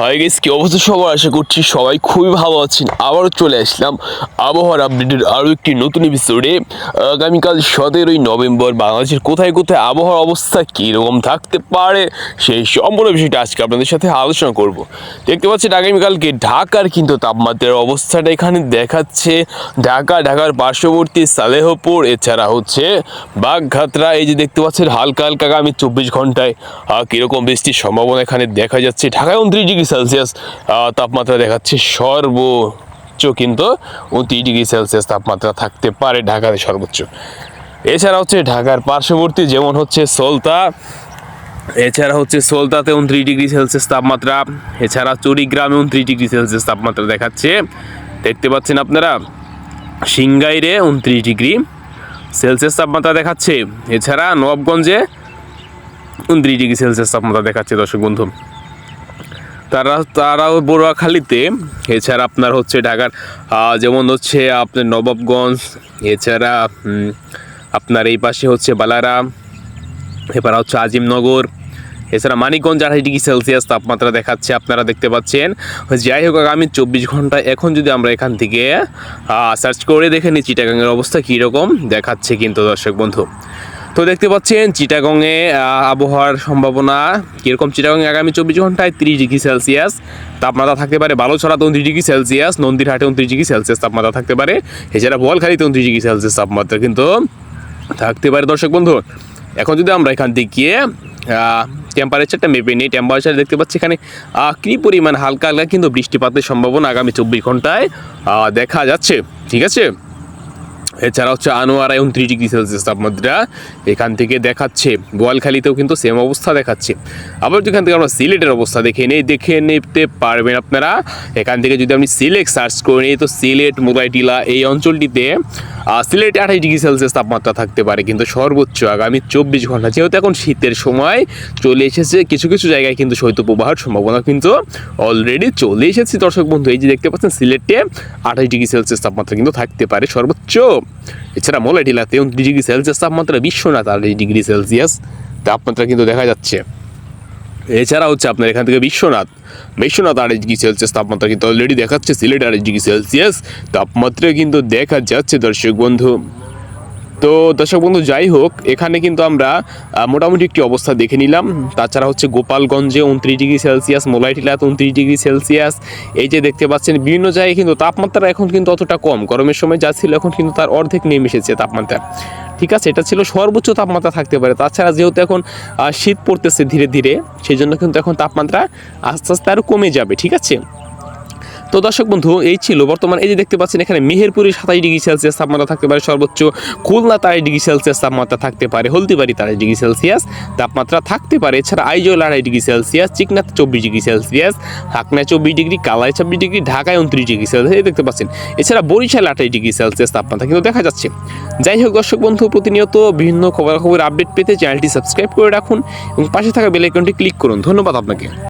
High guess কি অবস্থা সবার? আশা করছি সবাই খুবই ভালো আছেন। আবারও চলে আসলাম আবহাওয়ার আপডেটের আরও একটি নতুন এপিসোডে আগামীকাল সতেরোই নভেম্বর, বাংলাদেশের কোথায় কোথায় আবহাওয়ার অবস্থা কীরকম থাকতে পারে সেই সম্পূর্ণ বিষয়টা আজকে আপনাদের সাথে আলোচনা করব। দেখতে পাচ্ছেন, আগামীকালকে ঢাকার কিন্তু তাপমাত্রার অবস্থাটা এখানে দেখাচ্ছে। ঢাকা, ঢাকার পার্শ্ববর্তী সালেহপুর, এছাড়া হচ্ছে বাগঘাতরা। এই যে দেখতে পাচ্ছেন, হালকা হালকা আগামী চব্বিশ ঘন্টায় কীরকম বৃষ্টির সম্ভাবনা এখানে দেখা যাচ্ছে। ঢাকায় উনত্রিশ ডিগ্রি সেলসিয়াস তাপমাত্রা দেখাচ্ছে সর্বোচ্চ কিন্তু উনত্রিশ ডিগ্রি সেলসিয়াস তাপমাত্রা থাকতে পারে ঢাকাতে সর্বোচ্চ। এছাড়া হচ্ছে ঢাকার পার্শ্ববর্তী, যেমন হচ্ছে সলতা, এছাড়া হচ্ছে সোলতাতে উনত্রিশ ডিগ্রি সেলসিয়াস তাপমাত্রা, এছাড়া চুরিগ্রামে উনত্রিশ ডিগ্রি সেলসিয়াস তাপমাত্রা দেখাচ্ছে। দেখতে পাচ্ছেন আপনারা সিংগাইরে উনত্রিশ ডিগ্রি সেলসিয়াস তাপমাত্রা দেখাচ্ছে। এছাড়া নবাবগঞ্জে উনত্রিশ ডিগ্রি সেলসিয়াস তাপমাত্রা দেখাচ্ছে দর্শক বন্ধু। তারা তারাও বড়ুয়াখালীতে। এছাড়া আপনার হচ্ছে ঢাকার যেমন হচ্ছে আপনার নবাবগঞ্জ, এছাড়া আপনার এই পাশে হচ্ছে বালারা এবার হচ্ছে আজিমনগর, এছাড়া মানিকগঞ্জ আঠাশ ডিগ্রি সেলসিয়াস তাপমাত্রা দেখাচ্ছে, আপনারা দেখতে পাচ্ছেন। যাই হোক, আগামী চব্বিশ ঘণ্টা এখন যদি আমরা এখান থেকে সার্চ করে দেখে নিই চিটাগাঙের অবস্থা কীরকম দেখাচ্ছে কিন্তু দর্শক বন্ধু। তো দেখতে পাচ্ছেন, চিটাগংয়ে আবহাওয়ার সম্ভাবনা কীরকম? চিটাগংয়ে আগামী চব্বিশ ঘন্টায় তিরিশ ডিগ্রি সেলসিয়াস, তাপমাত্রা থাকতে পারে বালুছড়াতে উনত্রিশ ডিগ্রি সেলসিয়াস, নন্দীরহাটে উনত্রিশ ডিগ্রি সেলসিয়াস তাপমাত্রা থাকতে পারে, এছাড়া বোয়ালখালীতে উনত্রিশ ডিগ্রি সেলসিয়াস তাপমাত্রা কিন্তু থাকতে পারে। দর্শক বন্ধু, এখন যদি আমরা এখান থেকে গিয়ে টেম্পারেচারটা মেপে নিই টেম্পারেচার দেখতে পাচ্ছি এখানে কী পরিমাণ হালকা হালকা কিন্তু বৃষ্টিপাতের সম্ভাবনা আগামী চব্বিশ ঘন্টায় দেখা যাচ্ছে। ঠিক আছে? এছাড়া হচ্ছে আনোয়ারায় উনত্রিশ ডিগ্রি সেলসিয়াস তাপমাত্রা এখান থেকে দেখাচ্ছে। বোয়ালখালীতেও কিন্তু সেম অবস্থা দেখাচ্ছে। আবার যেখান থেকে আমরা সিলেটের অবস্থা দেখে নিই, দেখে নিতে পারবেন আপনারা। এখান থেকে যদি আপনি সিলেট সার্চ করে নিই, তো সিলেট মোবাইটিলা এই অঞ্চলটিতে সিলেটে আঠাশ ডিগ্রি সেলসিয়াস তাপমাত্রা থাকতে পারে, কিন্তু সর্বোচ্চ আগামী চব্বিশ ঘণ্টা, যেহেতু এখন শীতের সময়, চলে এসেছে কিছু কিছু জায়গায় কিন্তু শৈত্যপ্রবাহের সম্ভাবনা কিন্তু অলরেডি চলে এসেছে। দর্শক বন্ধু, এই যে দেখতে পাচ্ছেন, সিলেটে আঠাশ ডিগ্রি সেলসিয়াস তাপমাত্রা কিন্তু থাকতে পারে, সর্বোচ্চ। এছাড়া মোলাটিলাতে উনত্রিশ ডিগ্রি সেলসিয়াস তাপমাত্রা, বিশ্বনাথ আঠাশ ডিগ্রি সেলসিয়াস তাপমাত্রা কিন্তু দেখা যাচ্ছে। এছাড়া হচ্ছে আপনার এখান থেকে বিশ্বনাথ। বিশ্বনাথ আড়াই ডিগ্রি সেলসিয়াস তাপমাত্রা কিন্তু অলরেডি দেখাচ্ছে, সিলেট আড়াই ডিগ্রি সেলসিয়াস তাপমাত্রা কিন্তু দেখা যাচ্ছে দর্শক বন্ধু। তো দর্শক বন্ধু, যাই হোক, এখানে কিন্তু আমরা মোটামুটি একটি অবস্থা দেখে নিলাম। তাছাড়া হচ্ছে গোপালগঞ্জে উনত্রিশ ডিগ্রি সেলসিয়াস মোলাইটিলাতে উনত্রিশ ডিগ্রি সেলসিয়াস এই যে দেখতে পাচ্ছেন, বিভিন্ন জায়গায় কিন্তু তাপমাত্রা এখন কিন্তু অতটা কম। গরমের সময় যা ছিল, এখন কিন্তু তার অর্ধেক নেমে এসেছে তাপমাত্রা। ঠিক আছে, এটা ছিল সর্বোচ্চ তাপমাত্রা থাকতে পারে। তাছাড়া যেহেতু এখন শীত পড়তেছে ধীরে ধীরে সেই জন্য কিন্তু এখন তাপমাত্রা আস্তে আস্তে আরও কমে যাবে, ঠিক আছে? তো দর্শক বন্ধু, এই ছিল বর্তমান, এই যে দেখতে পাচ্ছেন এখানে মেহেরপুরে সাতাশ ডিগ্রি সেলসিয়াস তাপমাত্রা থাকতে পারে, সর্বোচ্চ খুলনা তারাই ডিগ্রি সেলসিয়াস তাপমাত্রা থাকতে পারে, হলদিবাড়ি তারাই ডিগ্রি সেলসিয়াস তাপমাত্রা থাকতে পারে, এছাড়া আইজল আড়াই ডিগ্রি সেলসিয়াস চিকনাথ চব্বিশ ডিগ্রি সেলসিয়াস, হাকনায় চব্বিশ ডিগ্রি কালায় চব্বিশ ডিগ্রি, ঢাকায় উনত্রিশ ডিগ্রি সেলসিয়াস, এই দেখতে পাচ্ছেন। এছাড়া বরিশাল আঠাশ ডিগ্রি সেলসিয়াস তাপমাত্রা কিন্তু দেখা যাচ্ছে। যাই হোক দর্শক বন্ধু, প্রতিনিয়ত বিভিন্ন খবরাখবর আপডেট পেতে চ্যানেলটি সাবস্ক্রাইব করে রাখুন এবং পাশে থাকা বেল আইকনটি ক্লিক করুন। ধন্যবাদ আপনাকে।